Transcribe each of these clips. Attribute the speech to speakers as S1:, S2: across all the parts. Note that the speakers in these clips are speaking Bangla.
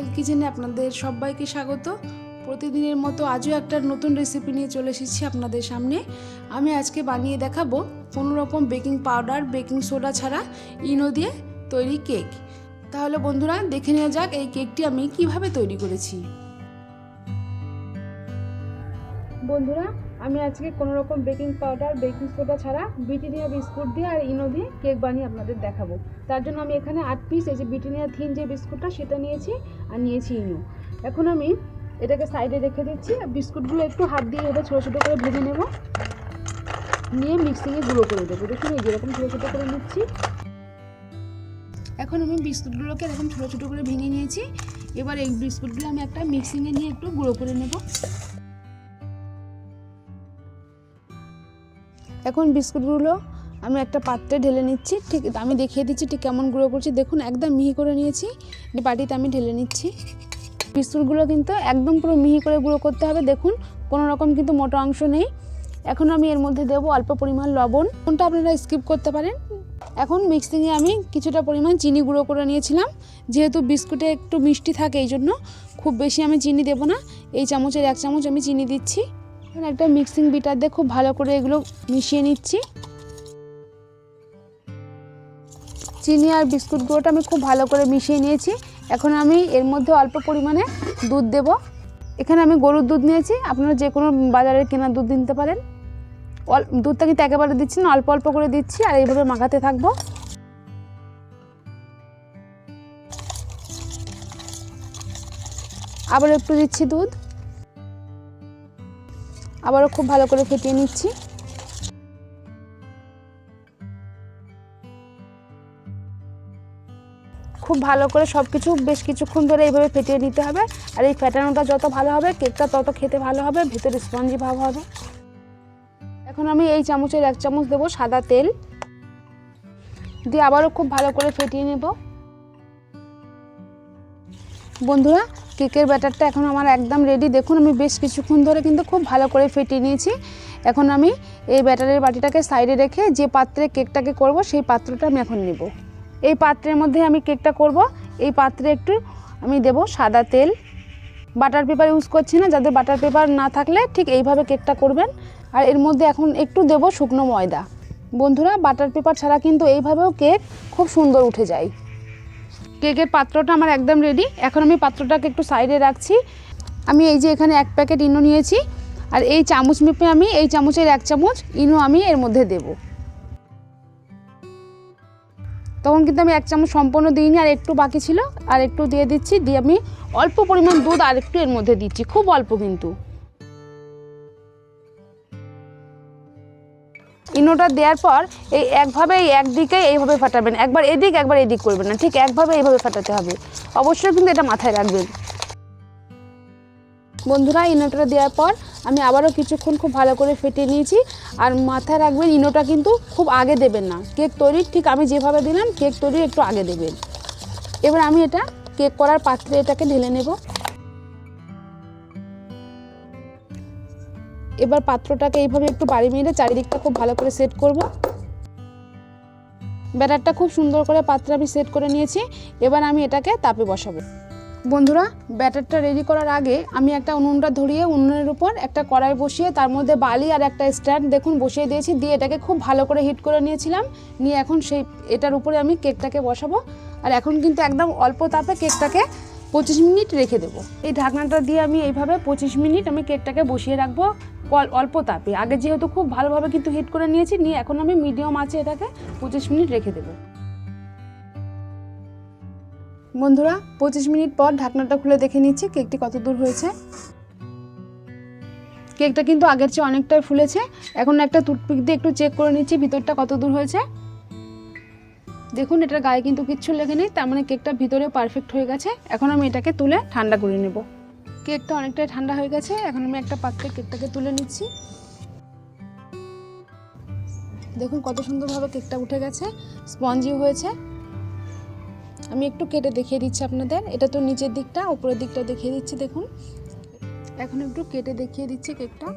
S1: স্মাইল কিচেনে আপনাদের সবাইকে স্বাগত। প্রতিদিনের মতো আজও একটা নতুন রেসিপি নিয়ে চলে এসেছি আপনাদের সামনে। আমি আজকে বানিয়ে দেখাবো কোনো রকম বেকিং পাউডার বেকিং সোডা ছাড়া ইনো দিয়ে তৈরি কেক তাহলে বন্ধুরা দেখে নেওয়া যাক এই কেকটি আমি কীভাবে তৈরি করেছি। বন্ধুরা, আমি আজকে কোনো রকম বেকিং পাউডার বেকিং সোডা ছাড়া ব্রিটানিয়া বিস্কুট দিয়ে আর ইনো দিয়ে কেক বানিয়ে আপনাদের দেখাবো। তার জন্য আমি এখানে আট পিস এই যে ব্রিটানিয়া থিন যে বিস্কুটটা, সেটা নিয়েছি আর নিয়েছি ইনো। এখন আমি এটাকে সাইডে রেখে দিচ্ছি বিস্কুটগুলো একটু হাত দিয়ে এভাবে ছোটো ছোটো করে ভেজে নেব। নিয়ে মিক্সিংয়ে গুঁড়ো করে দেবো। দেখুন এই যেরকম ছোটো ছোটো করে নিচ্ছি। এখন আমি বিস্কুটগুলোকে এরকম ছোটো ছোটো করে ভেঙে নিয়েছি। এবার এই বিস্কুটগুলো আমি একটা মিক্সিংয়ে নিয়ে একটু গুঁড়ো করে নেব। এখন বিস্কুটগুলো আমি একটা পাত্রে ঢেলে নিচ্ছি। ঠিক, আমি দেখিয়ে দিচ্ছি ঠিক কেমন গুঁড়ো করছি। দেখুন, একদম মিহি করে নিয়েছি। বাটিতে আমি ঢেলে নিচ্ছি। বিস্কুটগুলো কিন্তু একদম পুরো মিহি করে গুঁড়ো করতে হবে। দেখুন, কোনো রকম কিন্তু মোটা অংশ নেই। এখন আমি এর মধ্যে দেবো অল্প পরিমাণ লবণ। কোনটা আপনারা স্কিপ করতে পারেন? এখন মিক্সিংয়ে আমি কিছুটা পরিমাণ চিনি গুঁড়ো করে নিয়েছিলাম। যেহেতু বিস্কুটে একটু মিষ্টি থাকে এই জন্য খুব বেশি আমি চিনি দেবো না। এই চামচের এক চামচ আমি চিনি দিচ্ছি। এখন একটা মিক্সিং বিটার দিয়ে খুব ভালো করে এগুলো মিশিয়ে নিচ্ছি। চিনি আর বিস্কুট গুঁড়োটা আমি খুব ভালো করে মিশিয়ে নিয়েছি। এখন আমি এর মধ্যে অল্প পরিমাণে দুধ দেব। এখানে আমি গরুর দুধ নিয়েছি, আপনারা যে কোনো বাজারের কেনার দুধ নিতে পারেন। দুধটা কিন্তু একেবারে দিচ্ছি না, অল্প অল্প করে দিচ্ছি আর এইভাবে মাখাতে থাকব। আবার একটু দিচ্ছি দুধ। আবারও খুব ভালো করে ফেটিয়ে নিচ্ছি। খুব ভালো করে সব কিছু বেশ কিছুক্ষণ ধরে এইভাবে ফেটিয়ে নিতে হবে। আর এই ফেটানোটা যত ভালো হবে, কেকটা তত খেতে ভালো হবে, ভেতরে স্পঞ্জি ভাব হবে। এখন আমি এই চামচের এক চামচ দেবো সাদা তেল। দিয়ে আবারও খুব ভালো করে ফেটিয়ে নেব। বন্ধুরা, কেকের ব্যাটারটা এখন আমার একদম রেডি দেখুন, আমি বেশ কিছুক্ষণ ধরে কিন্তু খুব ভালো করে ফেটিয়ে নিয়েছি। এখন আমি এই ব্যাটারের বাটিটাকে সাইডে রেখে যে পাত্রে কেকটাকে করব, সেই পাত্রটা আমি এখন নেব। এই পাত্রের মধ্যে আমি কেকটা করব। এই পাত্রে একটু আমি দেব সাদা তেল। বাটার পেপার ইউজ করছি না যাদের বাটার পেপার না থাকলে ঠিক এইভাবে কেকটা করবেন। আর এর মধ্যে এখন একটু দেব শুকনো ময়দা। বন্ধুরা, বাটার পেপার ছাড়া কিন্তু এইভাবেও কেক খুব সুন্দর উঠে যায়। কেকের পাত্রটা আমার একদম রেডি এখন আমি পাত্রটাকে একটু সাইডে রাখছি। আমি এই যে এখানে এক প্যাকেট ইনো নিয়েছি। আর এই চামচ মেপে আমি এই চামচের এক চামচ ইনো আমি এর মধ্যে দেব। তখন কিন্তু আমি এক চামচ সম্পূর্ণ দিইনি, আর একটু বাকি ছিল। আর একটু দিয়ে দিচ্ছি, দিয়ে আমি অল্প পরিমাণ দুধ আর একটু এর মধ্যে দিচ্ছি। খুব অল্প কিন্তু। ইনোটা দেওয়ার পর এই একভাবে এই একদিকে এইভাবে ফাটাবেন। একবার এদিক একবার এদিক করবেন না। ঠিক একভাবে এইভাবে ফাটাতে হবে। অবশ্যই কিন্তু এটা মাথায় রাখবেন। বন্ধুরা, ইনোটা দেওয়ার পর আমি আবারও কিছুক্ষণ খুব ভালো করে ফেটিয়ে নিয়েছি। আর মাথায় রাখবেন, ইনোটা কিন্তু খুব আগে দেবেন না। কেক তৈরির ঠিক আমি যেভাবে দিলাম, কেক তৈরির একটু আগে দেবেন। এবার আমি এটা কেক করার পাত্রে এটাকে ঢেলে নেব। এবার পাত্রটাকে এইভাবে একটু বাড়ি মেরে চারিদিকটা খুব ভালো করে সেট করব। ব্যাটারটা খুব সুন্দর করে পাত্রে আমি সেট করে নিয়েছি। এবার আমি এটাকে তাপে বসাবো। বন্ধুরা, ব্যাটারটা রেডি করার আগে আমি একটা উনুনটা ধরিয়ে উনুনের উপর একটা কড়াই বসিয়ে তার মধ্যে বালি আর একটা স্ট্যান্ড দেখুন বসিয়ে দিয়েছি। দিয়ে এটাকে খুব ভালো করে হিট করে নিয়েছিলাম। নিয়ে এখন সেই, এটার উপরে আমি কেকটাকে বসাবো। আর এখন কিন্তু একদম অল্প তাপে কেকটাকে পঁচিশ মিনিট রেখে দেবো। এই ঢাকনাটা দিয়ে আমি এইভাবে পঁচিশ মিনিট আমি কেকটাকে বসিয়ে রাখব অল- অল্প তাপে। আগে যেহেতু খুব ভালোভাবে কিন্তু হিট করে নিয়েছি, নিয়ে এখন আমি মিডিয়াম আছে এটাকে পঁচিশ মিনিট রেখে দেবো। বন্ধুরা, পঁচিশ মিনিট পর ঢাকনাটা খুলে দেখে নিচ্ছি কেকটি কত দূর হয়েছে। কেকটা কিন্তু আগের চেয়ে অনেকটাই ফুলেছে। এখন একটা টুথপিক দিয়ে একটু চেক করে নিচ্ছি ভিতরটা কত দূর হয়েছে। দেখুন, এটার গায়ে কিন্তু কিচ্ছু লেগে নেই, তার মানে কেকটা ভিতরে পারফেক্ট হয়ে গেছে। এখন আমি এটাকে তুলে ঠান্ডা করে নেব। কেকটা অনেকটাই ঠান্ডা হয়ে গেছে, এখন আমি একটা পাত্রে কেকটাকে তুলে নিচ্ছি। দেখুন, কত সুন্দরভাবে কেকটা উঠে গেছে স্পঞ্জি হয়েছে। আমি একটু কেটে দেখিয়ে দিচ্ছি আপনাদের, এটা তো নিচের দিকটা, উপরের দিকটা দেখিয়ে দিচ্ছি, দেখুন। এখন একটু কেটে দেখিয়ে দিচ্ছি কেকটা।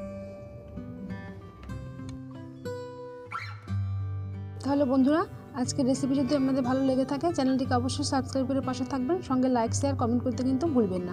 S1: তাহলে বন্ধুরা আজকের রেসিপি যদি আপনাদের ভালো লেগে থাকে, চ্যানেলটিকে অবশ্যই সাবস্ক্রাইব করে পাশে থাকবেন। সঙ্গে লাইক শেয়ার কমেন্ট করতে কিন্তু ভুলবেন না।